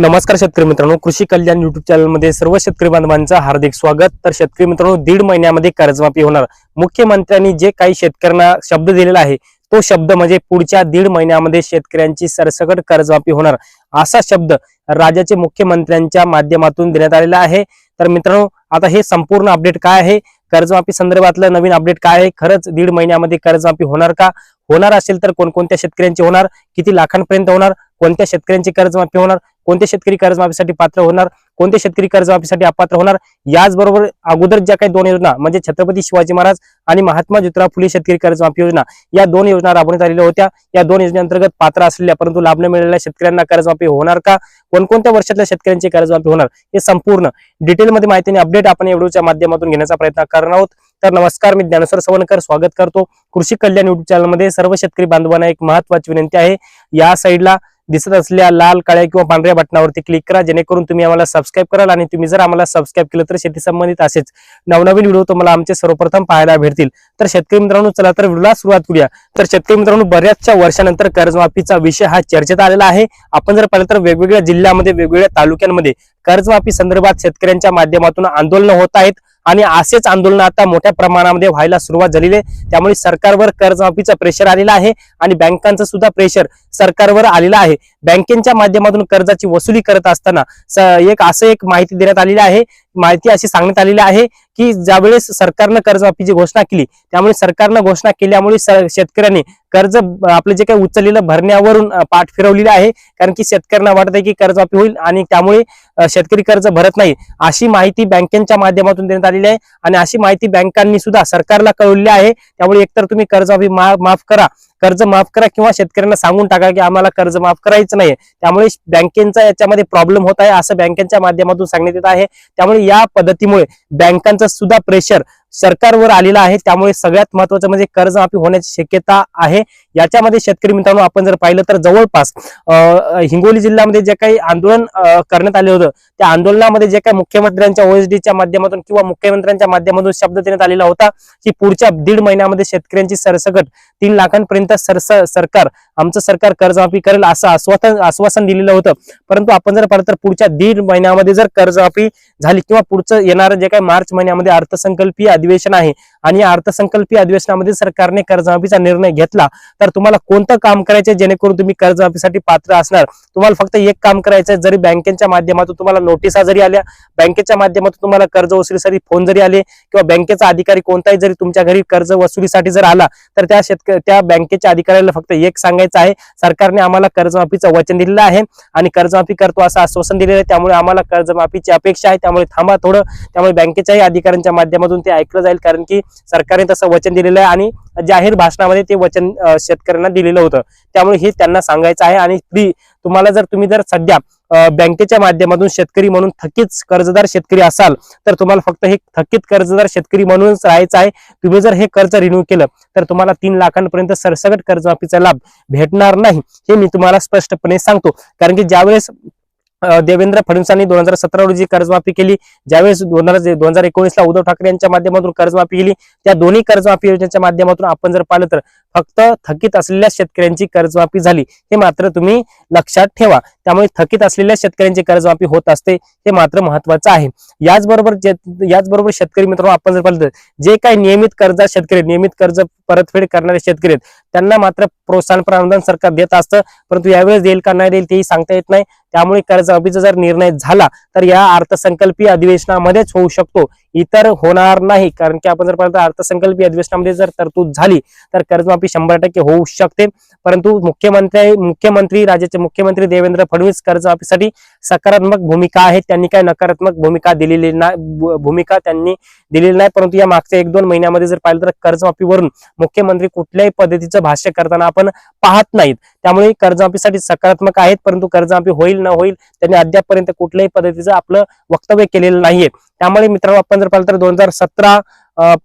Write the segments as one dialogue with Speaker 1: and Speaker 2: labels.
Speaker 1: नमस्कार शेतकरी मित्रांनो कृषी कल्याण युट्यूब चॅनलमध्ये सर्व शेतकरी बांधवांचं हार्दिक स्वागत. तर शेतकरी मित्रांनो दीड महिन्यामध्ये कर्जमाफी होणार. मुख्यमंत्र्यांनी जे काही शेतकऱ्यांना शब्द दिलेला आहे तो शब्द म्हणजे पुढच्या दीड महिन्यामध्ये शेतकऱ्यांची सरसकट कर्जमाफी होणार असा शब्द राज्याचे मुख्यमंत्र्यांच्या माध्यमातून देण्यात आलेला आहे. तर मित्रांनो आता हे संपूर्ण अपडेट काय आहे? कर्जमाफी संदर्भातलं नवीन अपडेट काय आहे? खरंच दीड महिन्यामध्ये कर्जमाफी होणार का? होणार असेल तर कोणकोणत्या शेतकऱ्यांची होणार? किती लाखांपर्यंत होणार? कोणत्या शेतकऱ्यांची कर्जमाफी होणार? कोणते शेतकरी कर्जमाफीसाठी पात्र होणार कोणते शेतकरी कर्जमाफीसाठी अपात्र होणार? याचबरोबर अगोदर ज्या काही दोन योजना म्हणजे छत्रपती शिवाजी महाराज आणि महात्मा ज्योतिराव फुले शेतकरी कर्जमाफी योजना या दोन योजना राबवण्यात आलेल्या होत्या. या दोन योजनेअंतर्गत पात्र असलेल्या परंतु लाभ न मिळालेल्या शेतकऱ्यांना कर्जमाफी होणार का? कोणकोणत्या वर्षातल्या शेतकऱ्यांची कर्जमाफी होणार? हे संपूर्ण डिटेलमध्ये माहिती आणि अपडेट आपण या व्हिडिओच्या माध्यमातून घेण्याचा प्रयत्न करणार आहोत. तर नमस्कार मी ज्ञानेश्वर सवनकर स्वागत करतो. कृषी कल्याण युट्यूब चॅनलमध्ये सर्व शेतकरी बांधवांना एक महत्वाची विनंती आहे. या साईडला दिसत असलेल्या लाल काळ्या किंवा पांढऱ्या बटनावरती क्लिक करा जेणेकरून तुम्ही आम्हाला सबस्क्राईब कराल आणि तुम्ही जर आम्हाला सबस्क्राईब केलं तर शेती संबंधित असेच नवनवीन व्हिडिओ तुम्हाला आमचे सर्वप्रथम पाहायला भेटतील. तर शेतकरी मित्रांनो चला तर व्हिडिओला सुरुवात करूया. तर शेतकरी मित्रांनो बऱ्याचशा वर्षानंतर कर्जमाफीचा विषय हा चर्चेत आलेला आहे. आपण जर पाहिलं तर वेगवेगळ्या जिल्ह्यामध्ये वेगवेगळ्या तालुक्यांमध्ये कर्जमाफी संदर्भात शेतकऱ्यांच्या माध्यमातून आंदोलनं होत आहेत. आणि असेच आंदोलन आता मोठ्या प्रमाणामध्ये व्हायला सुरुवात झालेली आहे. त्यामुळे सरकारवर कर्जमाफीचा प्रेशर आलेलं आहे आणि बँकांचं सुद्धा प्रेशर सरकारवर आलेलं आहे. बँकेच्या माध्यमातून कर्जाची वसुली करत असताना एक असं एक माहिती देण्यात आलेली आहे. माहिती अशी सांगण्यात आलेली आहे की ज्यावेळेस सरकारनं कर्जमाफीची घोषणा केली त्यामुळे सरकारनं घोषणा केल्यामुळे शेतकऱ्यांनी कर्ज आपलं जे काही उचललेलं भरण्यावरून पाठ फिरवलेलं आहे. कारण की शेतकऱ्यांना वाटत आहे की कर्जमाफी होईल आणि त्यामुळे शेतकरी कर्ज भरत नाही. अशी माहिती बँकेच्या माध्यमातून देण्यात आलेली आहे आणि अशी माहिती बँकांनी सुद्धा सरकारला कळवली आहे. त्यामुळे एकतर तुम्ही कर्जमाफी मा- माफ करा. कर्ज माफ करा किंवा शेतकऱ्यांना सांगून टाका की आम्हाला कर्ज माफ करायचं नाही त्यामुळे बँकेचा याच्यामध्ये प्रॉब्लेम होत आहे असं बँकेच्या माध्यमातून सांगण्यात येत आहे. त्यामुळे या पद्धतीमुळे बँकांचं सुद्धा प्रेशर सरकारवर आलेला आहे. त्यामुळे सगळ्यात महत्वाचं म्हणजे कर्जमाफी होण्याची शक्यता आहे. याच्यामध्ये शेतकरी मित्रांनो आपण जर पाहिलं तर जवळपास अं, हिंगोली जिल्ह्यामध्ये जे काही आंदोलन करण्यात आले होतं त्या आंदोलनामध्ये जे काही मुख्यमंत्र्यांच्या ओएसडीच्या माध्यमातून किंवा मुख्यमंत्र्यांच्या माध्यमातून शब्द देण्यात आलेला होता की पुढच्या दीड महिन्यामध्ये शेतकऱ्यांची सरसकट तीन लाखांपर्यंत सरस सरकार आमचं सरकार कर्जमाफी करेल असं आश्वासन आश्वासन दिलेलं होतं. परंतु आपण जर पाहिलं तर पुढच्या दीड महिन्यामध्ये जर कर्जमाफी झाली किंवा पुढचं येणारं जे काही मार्च महिन्यामध्ये अर्थसंकल्पीय अधिवेशन आहे. आणि या अर्थसंकल्पीय अधिवेशनामध्ये सरकारने कर्जमाफीचा निर्णय घेतला तर तुम्हाला कोणतं काम करायचं जेणेकरून तुम्ही कर्जमाफीसाठी पात्र असणार. तुम्हाला फक्त एक काम करायचं आहे, जरी बँकेच्या माध्यमातून तुम्हाला नोटिसा जरी आल्या बँकेच्या माध्यमातून तुम्हाला कर्ज वसुलीसाठी फोन जरी आले किंवा बँकेचा अधिकारी कोणताही जरी तुमच्या घरी कर्ज वसुलीसाठी जर आला तर त्या शेतकरी त्या बँकेच्या अधिकाऱ्याला फक्त एक सांगायचं आहे सरकारने आम्हाला कर्जमाफीचं वचन दिलेलं आहे आणि कर्जमाफी करतो असं आश्वासन दिलेलं आहे. त्यामुळे आम्हाला कर्जमाफीची अपेक्षा आहे. त्यामुळे थांबा थोडं. त्यामुळे बँकेच्याही अधिकाऱ्यांच्या माध्यमातून ते ऐकलं जाईल. कारण की सरकारने तसं वचन दिलेलं आहे आणि जाहीर भाषणामध्ये ते वचन शेतकऱ्यांना दिलेलं होतं. त्यामुळे हे त्यांना सांगायचं आहे आणि फ्री तुम्हाला जर तुम्ही जर सध्या बँकेच्या माध्यमातून शेतकरी म्हणून थकीत कर्जदार शेतकरी असाल तर तुम्हाला फक्त हे थकीत कर्जदार शेतकरी म्हणूनच राहायचं आहे. तुम्ही जर हे कर्ज रिन्यू केलं तर तुम्हाला तीन लाखांपर्यंत सरसकट कर्जमाफीचा लाभ भेटणार नाही. हे मी तुम्हाला स्पष्टपणे सांगतो. कारण की ज्यावेळेस देवेंद्र फडणवीसांनी दोन हजार सतरा रोजी कर्जमाफी केली. ज्यावेळेस दोन हजार दोन हजार एकोणीसला उद्धव ठाकरे यांच्या माध्यमातून कर्जमाफी केली त्या दोन्ही कर्जमाफी योजनेच्या माध्यमातून आपण जर पाहिलं तर फक्त थकीत असलेल्या शेतकऱ्यांची कर्जमाफी झाली. हे मात्र तुम्ही लक्षात ठेवा. त्यामुळे थकीत असलेल्या शेतकऱ्यांची कर्जमाफी होत असते हे मात्र महत्वाचं आहे. याचबरोबर याचबरोबर शेतकरी मित्रांनो आपण जर पाहिलं जे काही नियमित कर्ज शेतकरी नियमित कर्ज परतफेड करणारे शेतकरी आहेत त्यांना मात्र प्रोत्साहन अनुदान सरकार देत असतं परंतु यावेळेस देईल का नाही देईल तेही सांगता येत नाही. त्यामुळे कर्जमाफीचा जर निर्णय झाला तर या अर्थसंकल्पीय अधिवेशनामध्येच होऊ शकतो. इतर होणार नाही. कारण की आपण जर पाहिलं तर अर्थसंकल्पीय अधिवेशनामध्ये जर तरतूद झाली तर कर्जमाफी शंभर टक्के होऊ शकते. परंतु मुख्यमंत्री मुख्यमंत्री राज्याचे मुख्यमंत्री देवेंद्र फडणवीस कर्जमाफीसाठी सकारात्मक भूमिका आहे त्यांनी काय नकारात्मक भूमिका दिलेली नाही भूमिका त्यांनी दिलेली नाही. परंतु या मागच्या एक दोन महिन्यामध्ये जर पाहिलं तर कर्जमाफीवरून मुख्यमंत्री कुठल्याही पद्धतीचं भाष्य करताना आपण पाहत नाहीत. त्यामुळे कर्जमाफीसाठी सकारात्मक आहेत परंतु कर्जमाफी होईल न होईल त्यांनी अद्यापपर्यंत कुठल्याही पद्धतीचं आपलं वक्तव्य केलेलं नाहीये. त्यामुळे मित्रांनो आपण जर पाहिलं तर दोन हजार सतरा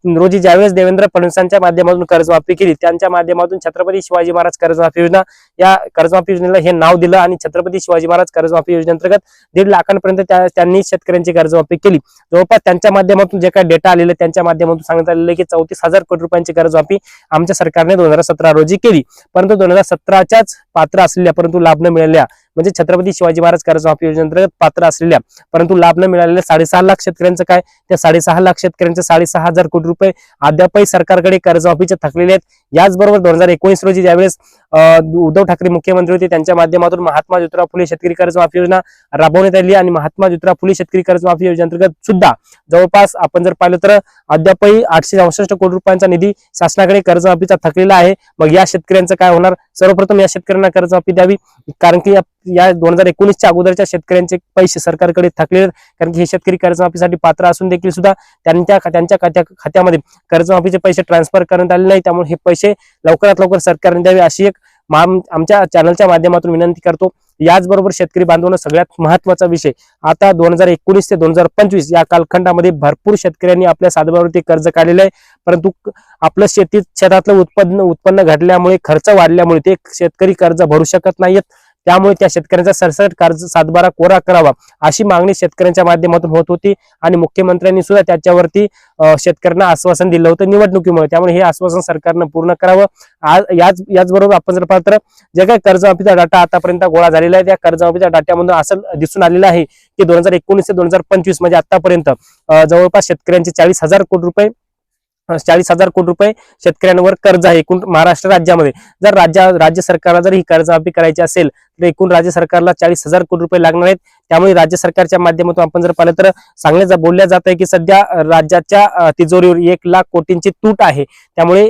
Speaker 1: रोजी ज्यावेळेस देवेंद्र फडणवीसांच्या माध्यमातून कर्जमाफी केली त्यांच्या माध्यमातून छत्रपती शिवाजी महाराज कर्जमाफी योजना या कर्जमाफी योजनेला हे नाव दिलं आणि छत्रपती शिवाजी महाराज कर्जमाफी योजनेअंतर्गत दीड लाखांपर्यंत त्या- त्यांनी शेतकऱ्यांची कर्जमाफी केली. जवळपास त्यांच्या माध्यमातून जे काही डेटा आलेले त्यांच्या माध्यमातून सांगण्यात आलेलं की चौतीस हजार कोटी रुपयांची कर्जमाफी आमच्या सरकारने दोन हजार सतरा रोजी केली. परंतु दोन हजार सतराच्याच पात्र असलेल्या परंतु लाभ न मिळालेल्या म्हणजे छत्रपती शिवाजी महाराज कर्ज माफी योजनेअंतर्गत पात्र असलेल्या परंतु लाभ न मिळालेल्या साडेसहा लाख शेतकऱ्यांचं काय? त्या साडेसहा लाख शेतकऱ्यांचे साडेसहा हजार कोटी रुपये अद्यापही सरकारकडे कर्जमाफीचे थकलेले आहेत. याचबरोबर दोन हजार एकोणीस रोजी ज्यावेळेस उद्धव ठाकरे मुख्यमंत्री होते. त्यांच्या माध्यमातून महात्मा ज्योतिराव फुले शेतकरी कर्जमाफी योजना राबवण्यात आली आणि महात्मा ज्योतिराव फुले शेतकरी कर्जमाफी योजनेअंतर्गत सुद्धा जवळपास आपण जर पाहिलं तर अद्यापही आठशे चौसष्ट कोटी रुपयांचा निधी शासनाकडे कर्जमाफीचा थकलेला आहे. मग या शेतकऱ्यांचं काय होणार? सर्वप्रथम या शेतकऱ्यांना कर्जमाफी द्यावी. कारण की या- या दोन हजार एकोणीसच्या अगोदरच्या शेतकऱ्यांचे पैसे सरकारकडे थकले कारण की हे शेतकरी कर्जमाफीसाठी पात्र असून देखील सुद्धा त्यांच्या त्यांच्या खात्या खात्यामध्ये कर्जमाफीचे पैसे ट्रान्सफर करण्यात आले नाही. त्यामुळे हे पैसे लवकरात लवकर सरकारने द्यावे अशी एक आमच्या चॅनलच्या माध्यमातून विनंती करतो. याचबरोबर शेतकरी बांधवांना सगळ्यात महत्त्वाचा विषय आता दोन हजार एकोणीस ते दोन हजार पंचवीस या कालखंडामध्ये भरपूर शेतकऱ्यांनी आपल्या सातबारावरती कर्ज काढलेलं आहे. परंतु आपलं शेतीत शेतातलं उत्पन्न उत्पन्न घडल्यामुळे खर्च वाढल्यामुळे ते शेतकरी कर्ज भरू शकत नाहीत त्यामुळे त्या शेतकऱ्यांचा सरसट कर्ज सातबारा कोरा करावा अशी मागणी शेतकऱ्यांच्या माध्यमातून होत होती आणि मुख्यमंत्र्यांनी सुद्धा त्याच्यावरती शेतकऱ्यांना आश्वासन दिलं होतं निवडणुकीमुळे. त्यामुळे हे आश्वासन सरकारनं पूर्ण करावं. आज याच याचबरोबर आपण जर पात्र तर जे काही कर्जमाफीचा डाटा आतापर्यंत गोळा झालेला आहे त्या कर्जमाफीच्या डाट्यामधून असं दिसून आलेलं आहे की दोन हजार एकोणीस ते दोन हजार पंचवीस म्हणजे आतापर्यंत जवळपास शेतकऱ्यांचे चाळीस हजार कोटी रुपये चाळीस हजार कोटी रुपये शेतकऱ्यांवर कर्ज आहे एकूण महाराष्ट्र राज्यामध्ये. जर राज्य राज्य सरकारला जर ही कर्जमाफी करायची असेल तर एकूण राज्य सरकारला चाळीस हजार कोटी रुपये लागणार आहेत. त्यामुळे राज्य सरकारच्या माध्यमातून आपण जर पाहिलं तर सांगण्यात बोलल्या जात आहे की सध्या राज्याच्या तिजोरीवर एक लाख कोटींची तूट आहे. त्यामुळे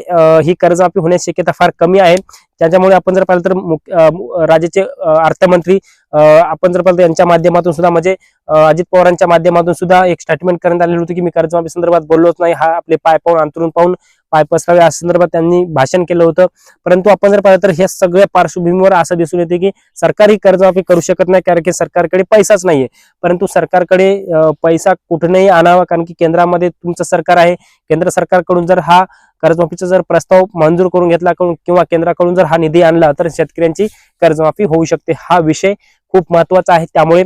Speaker 1: ही कर्जमाफी होण्याची शक्यता फार कमी आहे. त्याच्यामुळे आपण जर पाहिलं तर राज्याचे अर्थमंत्री आपण जर पाहिलं तर यांच्या माध्यमातून सुद्धा म्हणजे अजित पवारांच्या माध्यमातून सुद्धा एक स्टेटमेंट करण्यात आलेलं होतं की मी कर्जमाफी संदर्भात बोललोच नाही. हा आपले पाय पाहून अंतरून पाहून पाय पसरावे या संदर्भात त्यांनी भाषण केलं होतं. परंतु आपण जर पाहिलं तर ह्या सगळ्या पार्श्वभूमीवर असं दिसून येते की सरकारी कर्जमाफी करू शकत नाही कारण की सरकारकडे पैसाच नाहीये. परंतु सरकारकडे पैसा कुठूनही आणावा कारण की केंद्रामध्ये तुमचं सरकार आहे. केंद्र सरकारकडून जर हा कर्जमाफीचा जर प्रस्ताव मंजूर करून घेतला किंवा केंद्राकडून जर हा निधी आणला तर शेतकऱ्यांची कर्जमाफी होऊ शकते. हा विषय खूप महत्त्वाचा आहे. त्यामुळे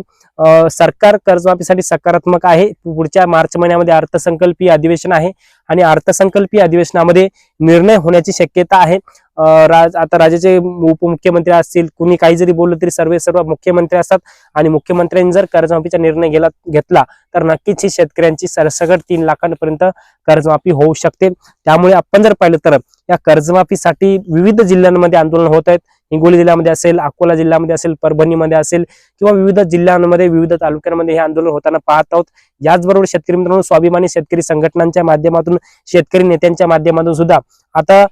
Speaker 1: सरकार कर्जमाफीसाठी सकारात्मक आहे. पुढच्या मार्च महिन्यामध्ये अर्थसंकल्पीय अधिवेशन आहे आणि अर्थसंकल्पीय अधिवेशनामध्ये निर्णय होण्याची शक्यता आहे. राज आता राज्याचे उपमुख्यमंत्री असतील कुणी काही जरी बोललं तरी सर्व सर्व मुख्यमंत्री असतात आणि मुख्यमंत्र्यांनी जर कर्जमाफीचा निर्णय गेला घेतला तर नक्कीच ही शेतकऱ्यांची सरसकट तीन लाखांपर्यंत कर्जमाफी होऊ शकते. त्यामुळे आपण जर पाहिलं तर या कर्जमाफीसाठी विविध जिल्ह्यांमध्ये आंदोलन होत आहेत. हिंगोली जिल्ह्यामध्ये असेल अकोला जिल्ह्यामध्ये असेल परभणीमध्ये असेल किंवा विविध जिल्ह्यांमध्ये विविध तालुक्यांमध्ये हे आंदोलन होताना पाहत आहोत. याचबरोबर शेतकरी मित्रांनो स्वाभिमानी शेतकरी संघटनांच्या माध्यमातून शेतकरी नेत्यांच्या माध्यमातून सुद्धा आता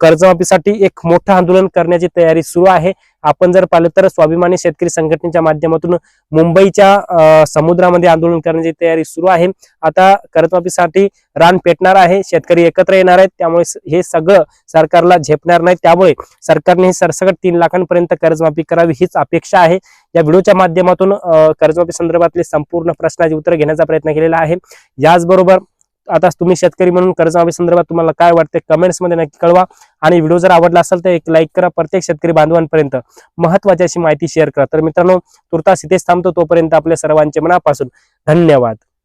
Speaker 1: कर्जमाफीसाठी एक मोठं आंदोलन करण्याची तयारी सुरू आहे. आपण जर पाहिलं तर स्वाभिमानी शेतकरी संघटनेच्या माध्यमातून मुंबईच्या समुद्रामध्ये आंदोलन करण्याची तयारी सुरू आहे. आता कर्जमाफीसाठी रान पेटणार आहे. शेतकरी एकत्र येणार आहेत. त्यामुळे हे सगळं सरकारला झेपणार नाही. त्यामुळे सरकारने सरसकट तीन लाखांपर्यंत कर्जमाफी करावी हीच अपेक्षा आहे. या व्हिडिओच्या माध्यमातून कर्जमाफी संदर्भातले संपूर्ण प्रश्नाची उत्तर घेण्याचा प्रयत्न केलेला आहे. याचबरोबर आता तुम्ही शेतकरी म्हणून कर्जमाफी संदर्भात तुम्हाला काय वाटते? कमेंट्समध्ये नक्की कळवा. आणि व्हिडिओ जर आवडला असेल तर एक लाईक करा प्रत्येक शेतकरी बांधवांपर्यंत. महत्वाची अशी माहिती शेअर करा. तर मित्रांनो तुर्तास इथेच थांबतो तोपर्यंत आपल्या सर्वांचे मनापासून धन्यवाद.